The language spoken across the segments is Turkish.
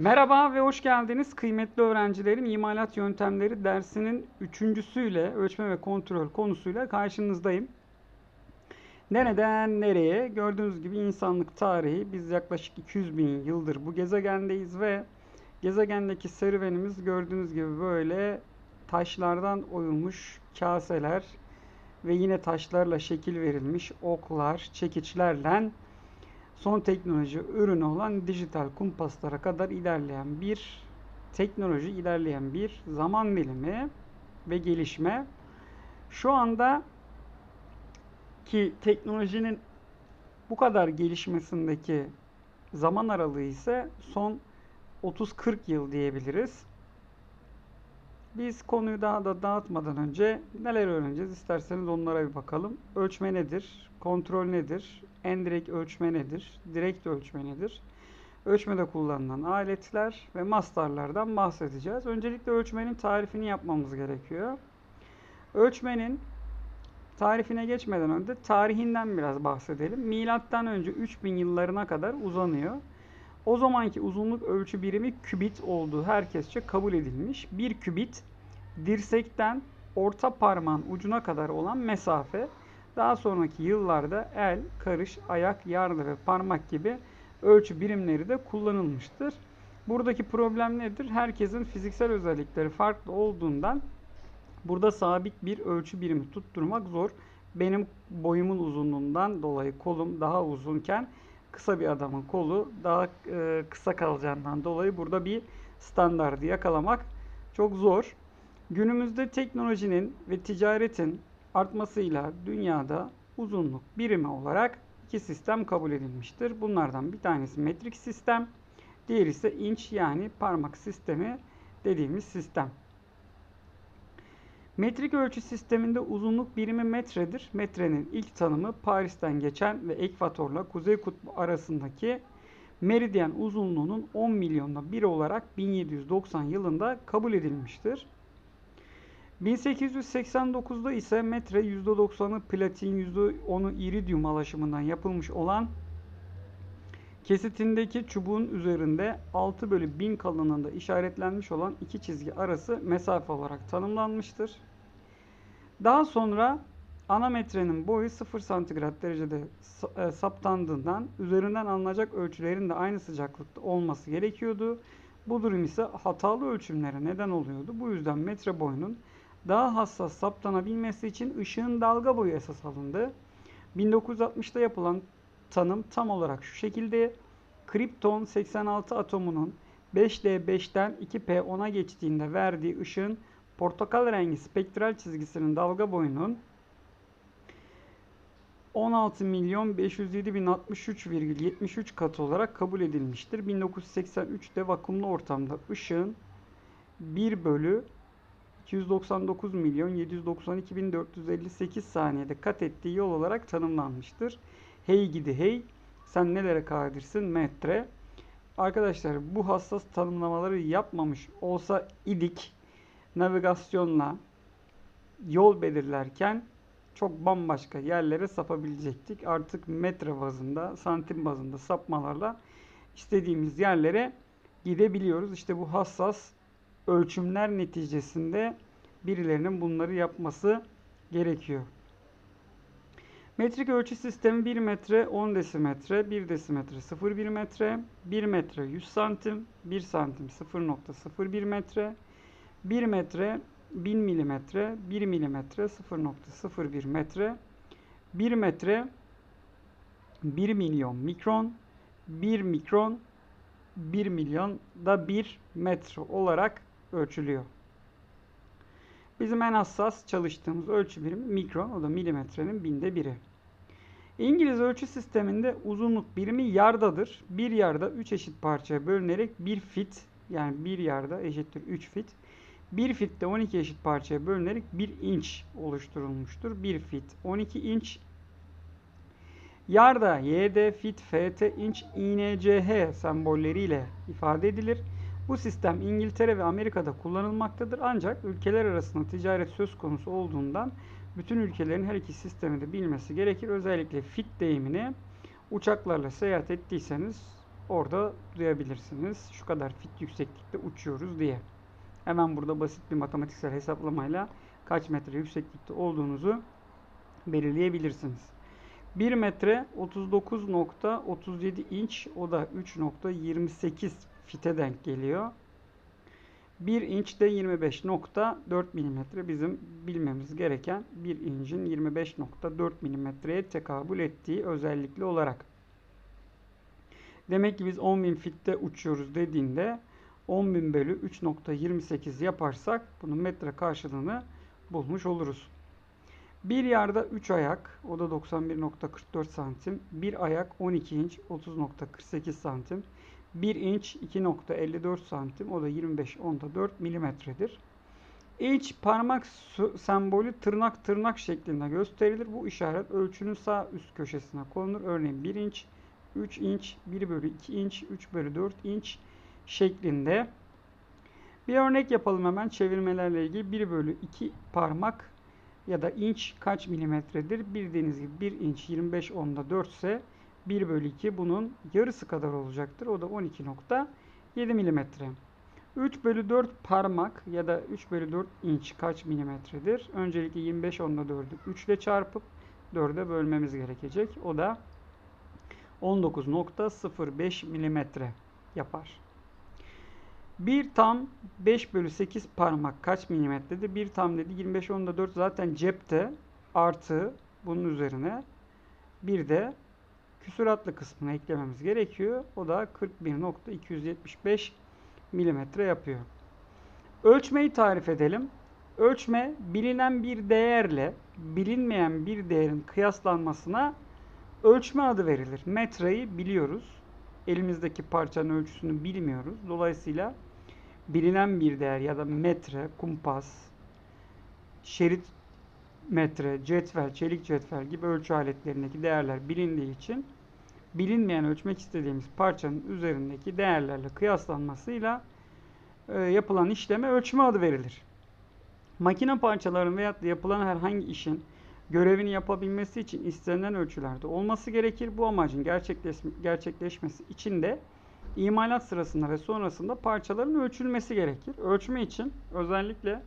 Merhaba ve hoş geldiniz kıymetli öğrencilerim. İmalat yöntemleri dersinin üçüncüsüyle ölçme ve kontrol konusuyla karşınızdayım. Nereden nereye? Gördüğünüz gibi insanlık tarihi biz yaklaşık 200 bin yıldır bu gezegendeyiz ve gezegendeki serüvenimiz gördüğünüz gibi böyle taşlardan oyulmuş kaseler ve yine taşlarla şekil verilmiş oklar, çekiçlerle son teknoloji ürünü olan dijital kumpaslara kadar ilerleyen bir teknoloji, ilerleyen bir zaman dilimi ve gelişme. Şu anda ki teknolojinin bu kadar gelişmesindeki zaman aralığı ise son 30-40 yıl diyebiliriz. Biz konuyu daha da dağıtmadan önce neler öğreneceğiz isterseniz onlara bir bakalım. Ölçme nedir? Kontrol nedir? Endirekt ölçme nedir? Direkt ölçme nedir? Ölçmede kullanılan aletler ve mastarlardan bahsedeceğiz. Öncelikle ölçmenin tarifini yapmamız gerekiyor. Ölçmenin tarifine geçmeden önce tarihinden biraz bahsedelim. Milattan önce 3000 yıllarına kadar uzanıyor. O zamanki uzunluk ölçü birimi kübit olduğu herkesçe kabul edilmiş. Bir kübit dirsekten orta parmağın ucuna kadar olan mesafe. Daha sonraki yıllarda el, karış, ayak, yardı ve parmak gibi ölçü birimleri de kullanılmıştır. Buradaki problem nedir? Herkesin fiziksel özellikleri farklı olduğundan burada sabit bir ölçü birimi tutturmak zor. Benim boyumun uzunluğundan dolayı kolum daha uzunken kısa bir adamın kolu daha e, kısa kalacağından dolayı burada bir standardı yakalamak çok zor. Günümüzde teknolojinin ve ticaretin artmasıyla dünyada uzunluk birimi olarak iki sistem kabul edilmiştir. Bunlardan bir tanesi metrik sistem, diğeri ise inç yani parmak sistemi dediğimiz sistem. Metrik ölçü sisteminde uzunluk birimi metredir. Metrenin ilk tanımı Paris'ten geçen ve ekvatorla Kuzey Kutbu arasındaki meridyen uzunluğunun 10 milyonda bir olarak 1790 yılında kabul edilmiştir. 1889'da ise metre %90'ı platin, %10'u iridyum alaşımından yapılmış olan kesitindeki çubuğun üzerinde 6 bölü 1000 kalınlığında işaretlenmiş olan iki çizgi arası mesafe olarak tanımlanmıştır. Daha sonra ana metrenin boyu 0 santigrat derecede e, saptandığından üzerinden alınacak ölçülerin de aynı sıcaklıkta olması gerekiyordu. Bu durum ise hatalı ölçümlere neden oluyordu. Bu yüzden metre boyunun daha hassas saptanabilmesi için ışığın dalga boyu esas alındı. 1960'da yapılan tanım tam olarak şu şekilde. Kripton 86 atomunun 5D5'ten 2P10'a geçtiğinde verdiği ışığın portakal rengi spektral çizgisinin dalga boyunun 16 milyon 507 bin 63,73 katı olarak kabul edilmiştir. 1983'te vakumlu ortamda ışığın 1 bölü 299 milyon 792 bin 458 saniyede kat ettiği yol olarak tanımlanmıştır. Hey gidi hey sen nelere kadirsin metre. Arkadaşlar bu hassas tanımlamaları yapmamış olsa idik navigasyonla yol belirlerken çok bambaşka yerlere sapabilecektik. Artık metre bazında, santim bazında sapmalarla istediğimiz yerlere gidebiliyoruz. İşte bu hassas ölçümler neticesinde birilerinin bunları yapması gerekiyor. Metrik ölçü sistemi 1 metre 10 desimetre, 1 desimetre 0,1 metre, 1 metre 100 santim, 1 santim 0.01 metre, 1 metre 1000 milimetre, 1 milimetre 0.01 metre, 1 metre 1 milyon mikron, 1 mikron 1 milyon da 1 metre olarak ölçülüyor. Bizim en hassas çalıştığımız ölçü birimi mikron, o da milimetrenin binde biri. İngiliz ölçü sisteminde uzunluk birimi yardadır. Bir yarda 3 eşit parçaya bölünerek 1 fit yani bir yarda eşittir 3 fit. 1 fitte 12 eşit parçaya bölünerek 1 inç oluşturulmuştur. 1 fit 12 inç. Yarda YD, fit, FT, inç, INCH sembolleriyle ifade edilir. Bu sistem İngiltere ve Amerika'da kullanılmaktadır ancak ülkeler arasında ticaret söz konusu olduğundan bütün ülkelerin her iki sistemi de bilmesi gerekir. Özellikle fit deyimini uçaklarla seyahat ettiyseniz orada duyabilirsiniz. Şu kadar fit yükseklikte uçuyoruz diye. Hemen burada basit bir matematiksel hesaplamayla kaç metre yükseklikte olduğunuzu belirleyebilirsiniz. 1 metre 39.37 inç o da 3.28 fite denk geliyor. 1 inç de 25.4 milimetre bizim bilmemiz gereken 1 incin 25.4 milimetreye tekabül ettiği özellikli olarak. Demek ki biz 10.000 fitte uçuyoruz dediğinde 10.000 bölü 3.28 yaparsak bunun metre karşılığını bulmuş oluruz. Bir yarda 3 ayak, o da 91.44 santim. Bir ayak 12 inç, 30.48 santim. 1 inç 2.54 santim, o da 25.4 milimetredir. İnç parmak sembolü tırnak tırnak şeklinde gösterilir. Bu işaret ölçünün sağ üst köşesine konulur. Örneğin 1 inç, 3 inç, 1 bölü 2 inç, 3 bölü 4 inç şeklinde. Bir örnek yapalım hemen çevirmelerle ilgili. 1 bölü 2 parmak ya da inç kaç milimetredir? Bildiğiniz gibi 1 inç 25 onda 4 ise 1 bölü 2 bunun yarısı kadar olacaktır. O da 12.7 milimetre. 3 bölü 4 parmak ya da 3 bölü 4 inç kaç milimetredir? Öncelikle 25 onda 4'ü 3 ile çarpıp 4'e bölmemiz gerekecek. O da 19.05 milimetre yapar. 1 tam 5 bölü 8 parmak kaç milimetredir? 1 tam dedi 25 onda 4 zaten cepte artı bunun üzerine bir de küsuratlı kısmını eklememiz gerekiyor. O da 41.275 milimetre yapıyor. Ölçmeyi tarif edelim. Ölçme bilinen bir değerle bilinmeyen bir değerin kıyaslanmasına ölçme adı verilir. Metreyi biliyoruz. Elimizdeki parçanın ölçüsünü bilmiyoruz. Dolayısıyla bilinen bir değer ya da metre, kumpas, şerit metre, cetvel, çelik cetvel gibi ölçü aletlerindeki değerler bilindiği için bilinmeyen ölçmek istediğimiz parçanın üzerindeki değerlerle kıyaslanmasıyla e, yapılan işleme ölçme adı verilir. Makine parçalarının veyahut da yapılan herhangi işin görevini yapabilmesi için istenilen ölçülerde olması gerekir. Bu amacın gerçekleşmesi için de imalat sırasında ve sonrasında parçaların ölçülmesi gerekir. Ölçme için özellikle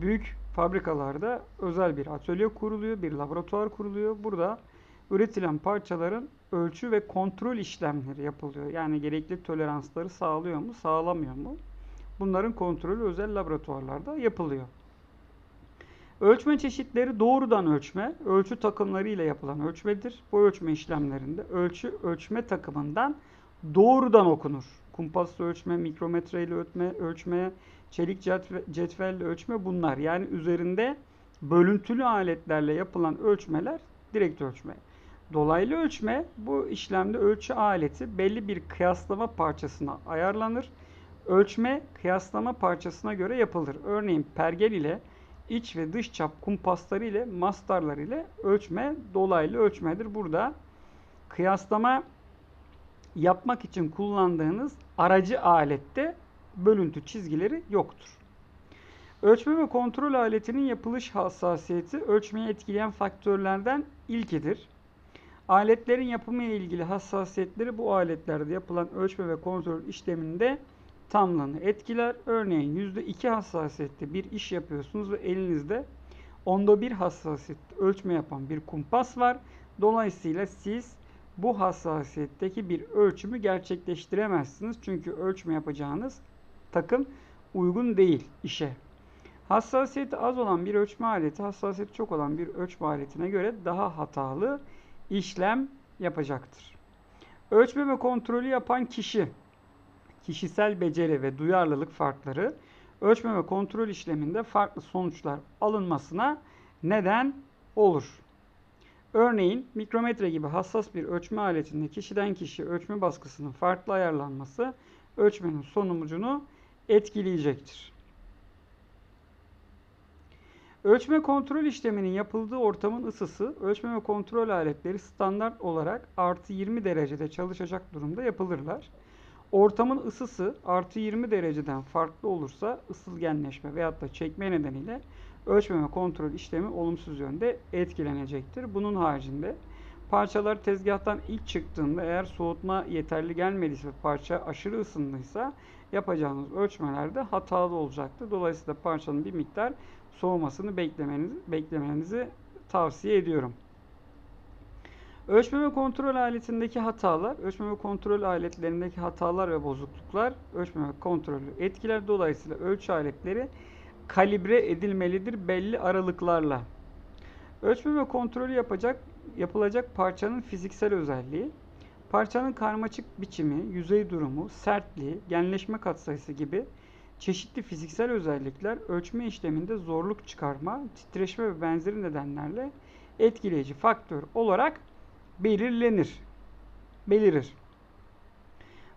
büyük fabrikalarda özel bir atölye kuruluyor, bir laboratuvar kuruluyor. Burada üretilen parçaların ölçü ve kontrol işlemleri yapılıyor. Yani gerekli toleransları sağlıyor mu, sağlamıyor mu? Bunların kontrolü özel laboratuvarlarda yapılıyor. Ölçme çeşitleri doğrudan ölçme, ölçü takımları ile yapılan ölçmedir. Bu ölçme işlemlerinde ölçü ölçme takımından doğrudan okunur. Kumpasla ölçme, mikrometre ile ölçme, ölçme, çelik cetvelle ölçme bunlar. Yani üzerinde bölüntülü aletlerle yapılan ölçmeler direkt ölçme. Dolaylı ölçme bu işlemde ölçü aleti belli bir kıyaslama parçasına ayarlanır. Ölçme kıyaslama parçasına göre yapılır. Örneğin pergel ile iç ve dış çap kumpasları ile mastarlar ile ölçme dolaylı ölçmedir. Burada kıyaslama yapmak için kullandığınız aracı alette bölüntü çizgileri yoktur. Ölçme ve kontrol aletinin yapılış hassasiyeti ölçmeyi etkileyen faktörlerden ilkidir. Aletlerin yapımı ile ilgili hassasiyetleri bu aletlerde yapılan ölçme ve kontrol işleminde tamlığını etkiler. Örneğin %2 hassasiyette bir iş yapıyorsunuz ve elinizde onda bir hassasiyette ölçme yapan bir kumpas var. Dolayısıyla siz bu hassasiyetteki bir ölçümü gerçekleştiremezsiniz. Çünkü ölçme yapacağınız takım uygun değil işe. Hassasiyeti az olan bir ölçme aleti, hassasiyeti çok olan bir ölçme aletine göre daha hatalı işlem yapacaktır. Ölçme ve kontrolü yapan kişi, kişisel beceri ve duyarlılık farkları ölçme ve kontrol işleminde farklı sonuçlar alınmasına neden olur. Örneğin mikrometre gibi hassas bir ölçme aletinde kişiden kişiye ölçme baskısının farklı ayarlanması ölçmenin sonucunu etkileyecektir. Ölçme kontrol işleminin yapıldığı ortamın ısısı, ölçme ve kontrol aletleri standart olarak artı 20 derecede çalışacak durumda yapılırlar. Ortamın ısısı artı 20 dereceden farklı olursa ısılgenleşme veyahut da çekme nedeniyle ölçme ve kontrol işlemi olumsuz yönde etkilenecektir. Bunun haricinde Parçalar tezgahtan ilk çıktığında eğer soğutma yeterli gelmediyse parça aşırı ısındıysa yapacağınız ölçmelerde hatalı olacaktır. Dolayısıyla parçanın bir miktar soğumasını beklemenizi, beklemenizi tavsiye ediyorum. Ölçme ve kontrol aletindeki hatalar, ölçme ve kontrol aletlerindeki hatalar ve bozukluklar ölçme ve kontrolü etkiler. Dolayısıyla ölçü aletleri kalibre edilmelidir belli aralıklarla. Ölçme ve kontrolü yapacak yapılacak parçanın fiziksel özelliği, parçanın karmaşık biçimi, yüzey durumu, sertliği, genleşme katsayısı gibi çeşitli fiziksel özellikler ölçme işleminde zorluk çıkarma, titreşme ve benzeri nedenlerle etkileyici faktör olarak belirlenir. Belirir.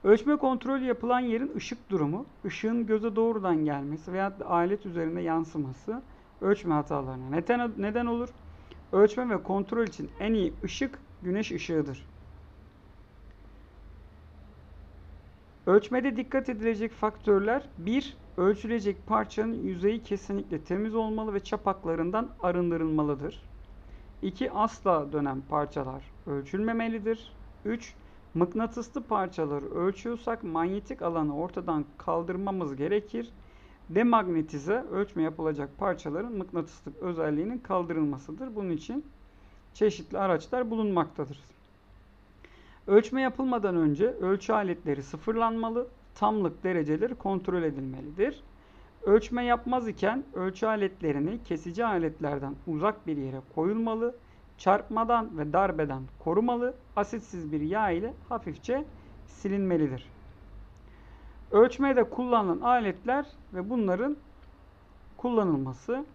Ölçme kontrolü yapılan yerin ışık durumu, ışığın göze doğrudan gelmesi veya alet üzerine yansıması ölçme hatalarına neden, neden olur. Ölçme ve kontrol için en iyi ışık güneş ışığıdır. Ölçmede dikkat edilecek faktörler 1. Ölçülecek parçanın yüzeyi kesinlikle temiz olmalı ve çapaklarından arındırılmalıdır. 2. Asla dönen parçalar ölçülmemelidir. 3. Mıknatıslı parçaları ölçüyorsak manyetik alanı ortadan kaldırmamız gerekir. Demagnetize ölçme yapılacak parçaların mıknatıslık özelliğinin kaldırılmasıdır. Bunun için çeşitli araçlar bulunmaktadır. Ölçme yapılmadan önce ölçü aletleri sıfırlanmalı, tamlık dereceleri kontrol edilmelidir. Ölçme yapmaz iken ölçü aletlerini kesici aletlerden uzak bir yere koyulmalı, çarpmadan ve darbeden korumalı, asitsiz bir yağ ile hafifçe silinmelidir. Ölçmede kullanılan aletler ve bunların kullanılması.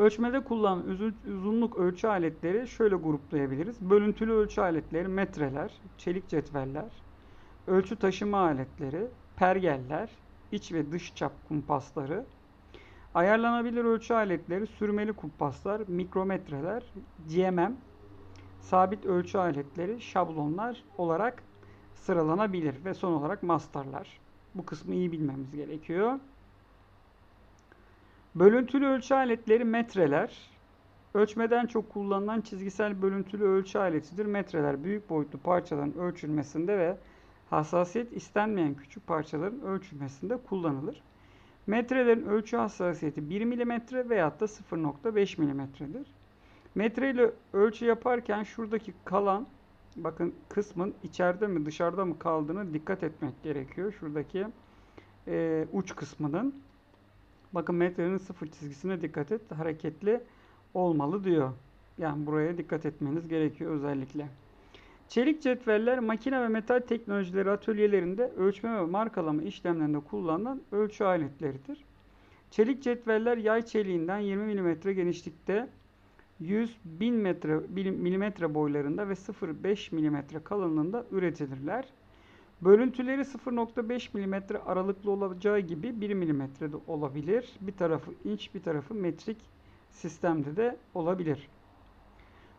Ölçmede kullanılan uzunluk ölçü aletleri şöyle gruplayabiliriz. Bölüntülü ölçü aletleri metreler, çelik cetveller, ölçü taşıma aletleri, pergeller, iç ve dış çap kumpasları, ayarlanabilir ölçü aletleri, sürmeli kumpaslar, mikrometreler, GMM, sabit ölçü aletleri, şablonlar olarak sıralanabilir ve son olarak mastarlar. Bu kısmı iyi bilmemiz gerekiyor. Bölüntülü ölçü aletleri metreler. Ölçmeden çok kullanılan çizgisel bölüntülü ölçü aletidir. Metreler büyük boyutlu parçaların ölçülmesinde ve hassasiyet istenmeyen küçük parçaların ölçülmesinde kullanılır. Metrelerin ölçü hassasiyeti 1 mm veyahut da 0.5 mm'dir. Metre ile ölçü yaparken şuradaki kalan bakın kısmın içeride mi dışarıda mı kaldığını dikkat etmek gerekiyor. Şuradaki e, uç kısmının. Bakın metrenin sıfır çizgisine dikkat et. Hareketli olmalı diyor. Yani buraya dikkat etmeniz gerekiyor özellikle. Çelik cetveller makine ve metal teknolojileri atölyelerinde ölçme ve markalama işlemlerinde kullanılan ölçü aletleridir. Çelik cetveller yay çeliğinden 20 mm genişlikte 100 1000 metre milimetre boylarında ve 0.5 mm kalınlığında üretilirler. Bölüntüleri 0.5 mm aralıklı olacağı gibi 1 mm de olabilir. Bir tarafı inç, bir tarafı metrik sistemde de olabilir.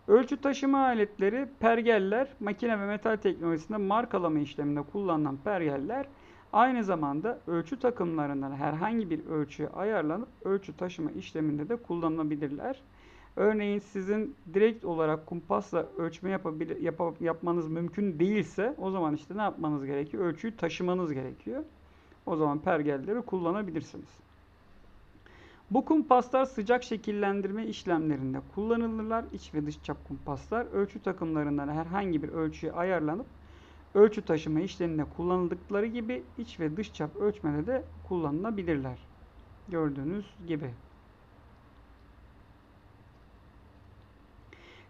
Ölçü taşıma aletleri, pergeller, makine ve metal teknolojisinde markalama işleminde kullanılan pergeller aynı zamanda ölçü takımlarından herhangi bir ölçüye ayarlanıp ölçü taşıma işleminde de kullanılabilirler. Örneğin sizin direkt olarak kumpasla ölçme yapabilir, yap, yapmanız mümkün değilse o zaman işte ne yapmanız gerekiyor? Ölçüyü taşımanız gerekiyor. O zaman pergelleri kullanabilirsiniz. Bu kumpaslar sıcak şekillendirme işlemlerinde kullanılırlar. İç ve dış çap kumpaslar ölçü takımlarından herhangi bir ölçüye ayarlanıp ölçü taşıma işleminde kullanıldıkları gibi iç ve dış çap ölçmede de kullanılabilirler. Gördüğünüz gibi.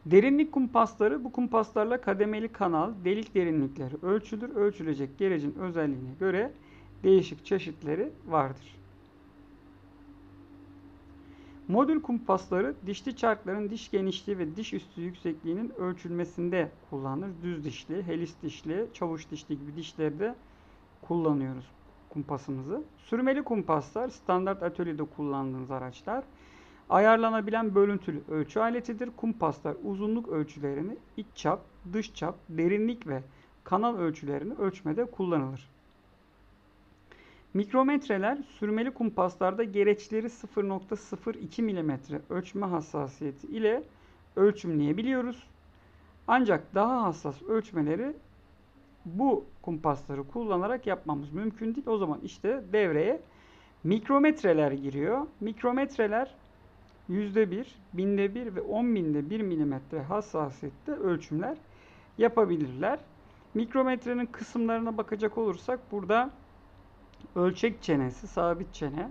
Derinlik kumpasları bu kumpaslarla kademeli kanal, delik derinlikleri ölçülür. Ölçülecek gerecin özelliğine göre değişik çeşitleri vardır. Modül kumpasları dişli çarkların diş genişliği ve diş üstü yüksekliğinin ölçülmesinde kullanılır. Düz dişli, helis dişli, çavuş dişli gibi dişlerde kullanıyoruz kumpasımızı. Sürmeli kumpaslar standart atölyede kullandığınız araçlar. Ayarlanabilen bölüntülü ölçü aletidir. Kumpaslar uzunluk ölçülerini iç çap, dış çap, derinlik ve kanal ölçülerini ölçmede kullanılır. Mikrometreler sürmeli kumpaslarda gereçleri 0.02 mm ölçme hassasiyeti ile ölçümleyebiliyoruz. Ancak daha hassas ölçmeleri bu kumpasları kullanarak yapmamız mümkün değil. O zaman işte devreye mikrometreler giriyor. Mikrometreler yüzde bir, binde bir ve on binde bir milimetre hassasiyette ölçümler yapabilirler. Mikrometrenin kısımlarına bakacak olursak burada ölçek çenesi, sabit çene,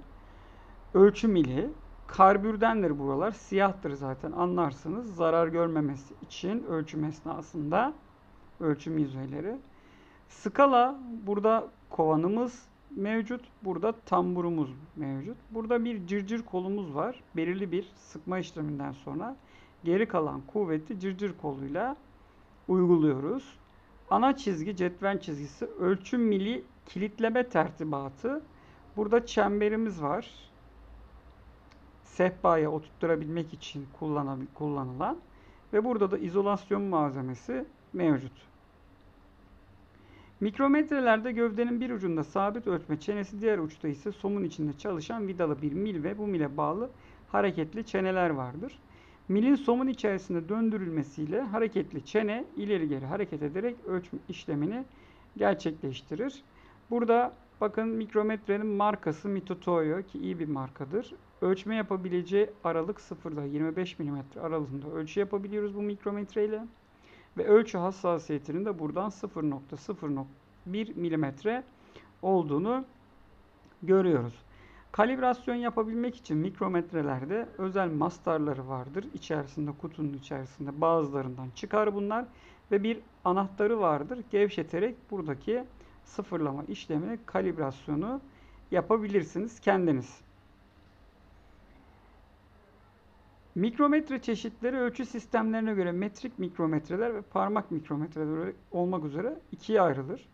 ölçüm ili, karbürdendir buralar. Siyahtır zaten anlarsınız. Zarar görmemesi için ölçüm esnasında ölçüm yüzeyleri. Skala burada kovanımız mevcut. Burada tamburumuz mevcut. Burada bir cırcır kolumuz var. Belirli bir sıkma işleminden sonra geri kalan kuvveti cırcır koluyla uyguluyoruz. Ana çizgi cetvel çizgisi ölçüm mili kilitleme tertibatı. Burada çemberimiz var. Sehpaya oturtturabilmek için kullanılan ve burada da izolasyon malzemesi mevcut. Mikrometrelerde gövdenin bir ucunda sabit ölçme çenesi diğer uçta ise somun içinde çalışan vidalı bir mil ve bu mile bağlı hareketli çeneler vardır. Milin somun içerisinde döndürülmesiyle hareketli çene ileri geri hareket ederek ölçme işlemini gerçekleştirir. Burada bakın mikrometrenin markası Mitutoyo ki iyi bir markadır. Ölçme yapabileceği aralık 0 25 mm aralığında ölçü yapabiliyoruz bu mikrometre ile. Ve ölçü hassasiyetinin de buradan 0.01 mm olduğunu görüyoruz. Kalibrasyon yapabilmek için mikrometrelerde özel mastarları vardır. İçerisinde kutunun içerisinde bazılarından çıkar bunlar ve bir anahtarı vardır. Gevşeterek buradaki sıfırlama işlemini, kalibrasyonu yapabilirsiniz kendiniz. Mikrometre çeşitleri ölçü sistemlerine göre metrik mikrometreler ve parmak mikrometreler olmak üzere ikiye ayrılır.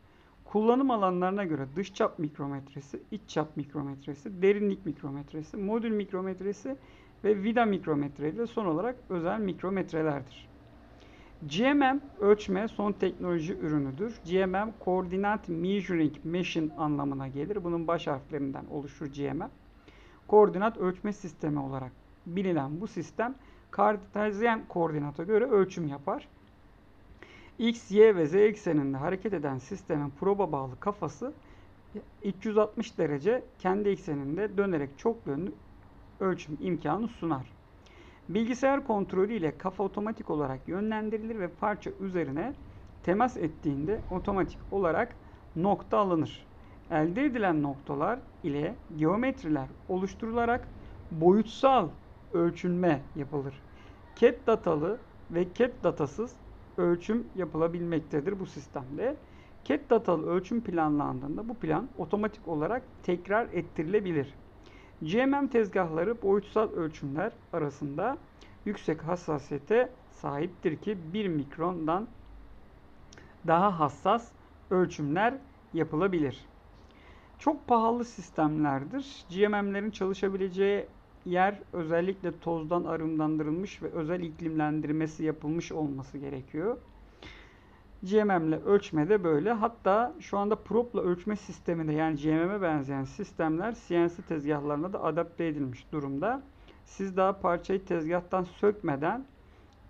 Kullanım alanlarına göre dış çap mikrometresi, iç çap mikrometresi, derinlik mikrometresi, modül mikrometresi ve vida mikrometre de son olarak özel mikrometrelerdir. GMM ölçme son teknoloji ürünüdür. GMM Coordinate Measuring Machine anlamına gelir. Bunun baş harflerinden oluşur GMM. Koordinat ölçme sistemi olarak bilinen bu sistem kartezyen koordinata göre ölçüm yapar. X, Y ve Z ekseninde hareket eden sistemin proba bağlı kafası 360 derece kendi ekseninde dönerek çok yönlü ölçüm imkanı sunar. Bilgisayar kontrolü ile kafa otomatik olarak yönlendirilir ve parça üzerine temas ettiğinde otomatik olarak nokta alınır. Elde edilen noktalar ile geometriler oluşturularak boyutsal ölçülme yapılır. CAD datalı ve CAD datasız ölçüm yapılabilmektedir bu sistemde. CAD datalı ölçüm planlandığında bu plan otomatik olarak tekrar ettirilebilir. GMM tezgahları boyutsal ölçümler arasında yüksek hassasiyete sahiptir ki 1 mikrondan daha hassas ölçümler yapılabilir. Çok pahalı sistemlerdir. GMM'lerin çalışabileceği yer özellikle tozdan arındandırılmış ve özel iklimlendirmesi yapılmış olması gerekiyor. GMM ile ölçme de böyle. Hatta şu anda prop'la ölçme sisteminde yani GMM'e benzeyen sistemler CNC tezgahlarına da adapte edilmiş durumda. Siz daha parçayı tezgahtan sökmeden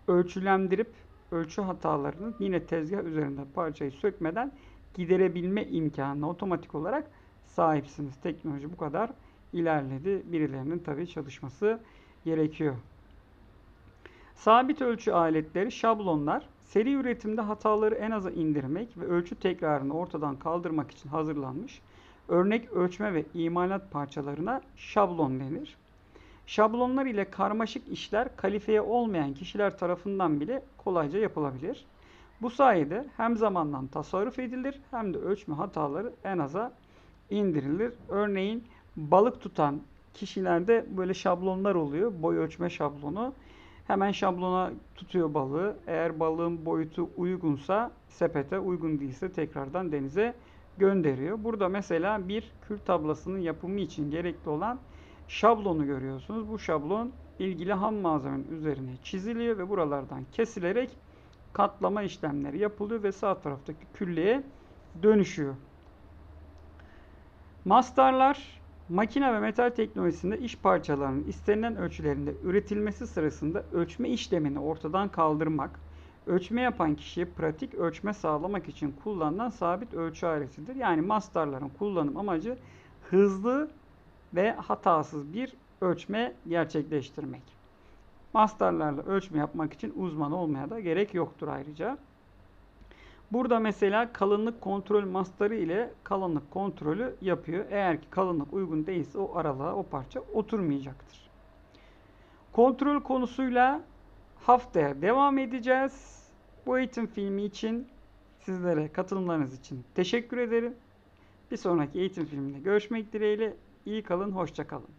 ölçülendirip ölçü hatalarını yine tezgah üzerinde parçayı sökmeden giderebilme imkanına otomatik olarak sahipsiniz. Teknoloji bu kadar ilerledi. Birilerinin tabii çalışması gerekiyor. Sabit ölçü aletleri, şablonlar seri üretimde hataları en aza indirmek ve ölçü tekrarını ortadan kaldırmak için hazırlanmış örnek ölçme ve imalat parçalarına şablon denir. Şablonlar ile karmaşık işler kalifiye olmayan kişiler tarafından bile kolayca yapılabilir. Bu sayede hem zamandan tasarruf edilir hem de ölçme hataları en aza indirilir. Örneğin balık tutan kişilerde böyle şablonlar oluyor. Boy ölçme şablonu. Hemen şablona tutuyor balığı. Eğer balığın boyutu uygunsa sepete, uygun değilse tekrardan denize gönderiyor. Burada mesela bir kül tablasının yapımı için gerekli olan şablonu görüyorsunuz. Bu şablon ilgili ham malzemenin üzerine çiziliyor ve buralardan kesilerek katlama işlemleri yapılıyor ve sağ taraftaki külleye dönüşüyor. Mastarlar Makine ve metal teknolojisinde iş parçalarının istenilen ölçülerinde üretilmesi sırasında ölçme işlemini ortadan kaldırmak, Ölçme yapan kişiye pratik ölçme sağlamak için kullanılan sabit ölçü aletidir. Yani mastarların kullanım amacı hızlı ve hatasız bir ölçme gerçekleştirmek. Mastarlarla ölçme yapmak için uzman olmaya da gerek yoktur ayrıca. Burada mesela kalınlık kontrol mastarı ile kalınlık kontrolü yapıyor. Eğer ki kalınlık uygun değilse o aralığa o parça oturmayacaktır. Kontrol konusuyla haftaya devam edeceğiz. Bu eğitim filmi için sizlere katılımlarınız için teşekkür ederim. Bir sonraki eğitim filminde görüşmek dileğiyle. İyi kalın, hoşça kalın.